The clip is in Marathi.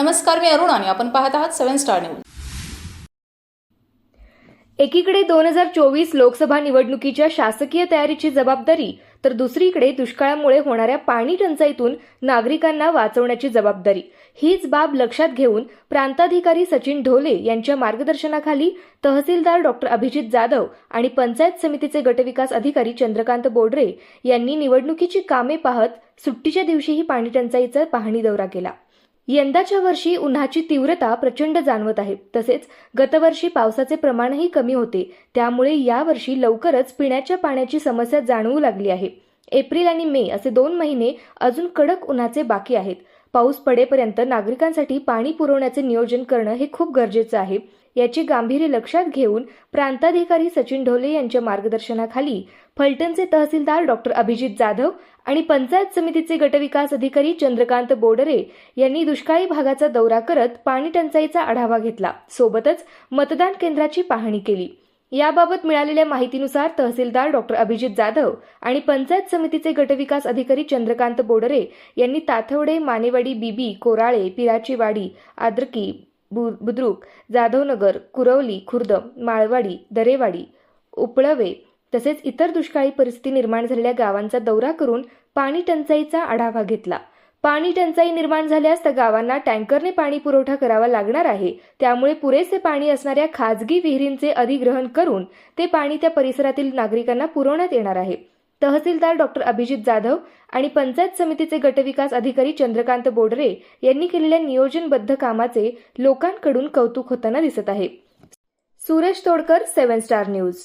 नमस्कार मी अरुण आणि आपण पाहत आहात सेव्हन स्टार न्यूज. एकीकडे दोन हजार चोवीस लोकसभा निवडणुकीच्या शासकीय तयारीची जबाबदारी तर दुसरीकडे दुष्काळामुळे होणाऱ्या पाणी टंचाईतून नागरिकांना वाचवण्याची जबाबदारी. हीच बाब लक्षात घेऊन प्रांताधिकारी सचिन ढोले यांच्या मार्गदर्शनाखाली तहसीलदार डॉक्टर अभिजित जाधव आणि पंचायत समितीचे गटविकास अधिकारी चंद्रकांत बोडरे यांनी निवडणुकीची कामे पाहत सुट्टीच्या दिवशीही पाणी टंचाईचा पाहणी दौरा केला. यंदाच्या वर्षी उन्हाची तीव्रता प्रचंड जाणवत आहे. तसेच गतवर्षी पावसाचे प्रमाणही कमी होते. त्यामुळे यावर्षी लवकरच पिण्याच्या पाण्याची समस्या जाणवू लागली आहे. एप्रिल आणि मे असे दोन महिने अजून कडक उन्हाचे बाकी आहेत. पाऊस पडेपर्यंत नागरिकांसाठी पाणी पुरवण्याचे नियोजन करणं हे खूप गरजेचं आहे. याचे गांभीर्य लक्षात घेऊन प्रांताधिकारी सचिन ढोले यांच्या मार्गदर्शनाखाली फलटणचे तहसीलदार डॉक्टर अभिजित जाधव आणि पंचायत समितीचे गटविकास अधिकारी चंद्रकांत बोडरे यांनी दुष्काळी भागाचा दौरा करत पाणी टंचाईचा आढावा घेतला. सोबतच मतदान केंद्राची पाहणी केली. याबाबत मिळालेल्या माहितीनुसार तहसीलदार डॉक्टर अभिजित जाधव आणि पंचायत समितीचे गटविकास अधिकारी चंद्रकांत बोडरे यांनी ताथवडे मानेवाडी बीबी कोराळे पिराचीवाडी आद्रकी बु- बुद्रुक जाधवनगर कुरवली खुर्द माळवाडी दरेवाडी उपळवे तसेच इतर दुष्काळी परिस्थिती निर्माण झालेल्या गावांचा दौरा करून पाणी टंचाईचा आढावा घेतला. पाणी टंचाई निर्माण झाल्यास त्या गावांना टँकरने पाणी पुरवठा करावा लागणार आहे. त्यामुळे पुरेसे पाणी असणाऱ्या खाजगी विहिरींचे अधिग्रहण करून ते पाणी त्या परिसरातील नागरिकांना पुरवण्यात येणार आहे. तहसीलदार डॉक्टर अभिजित जाधव आणि पंचायत समितीचे गटविकास अधिकारी चंद्रकांत बोडरे यांनी केलेल्या नियोजनबद्ध कामाचे लोकांकडून कौतुक होताना दिसत आहे. Suresh Todkar seven star news.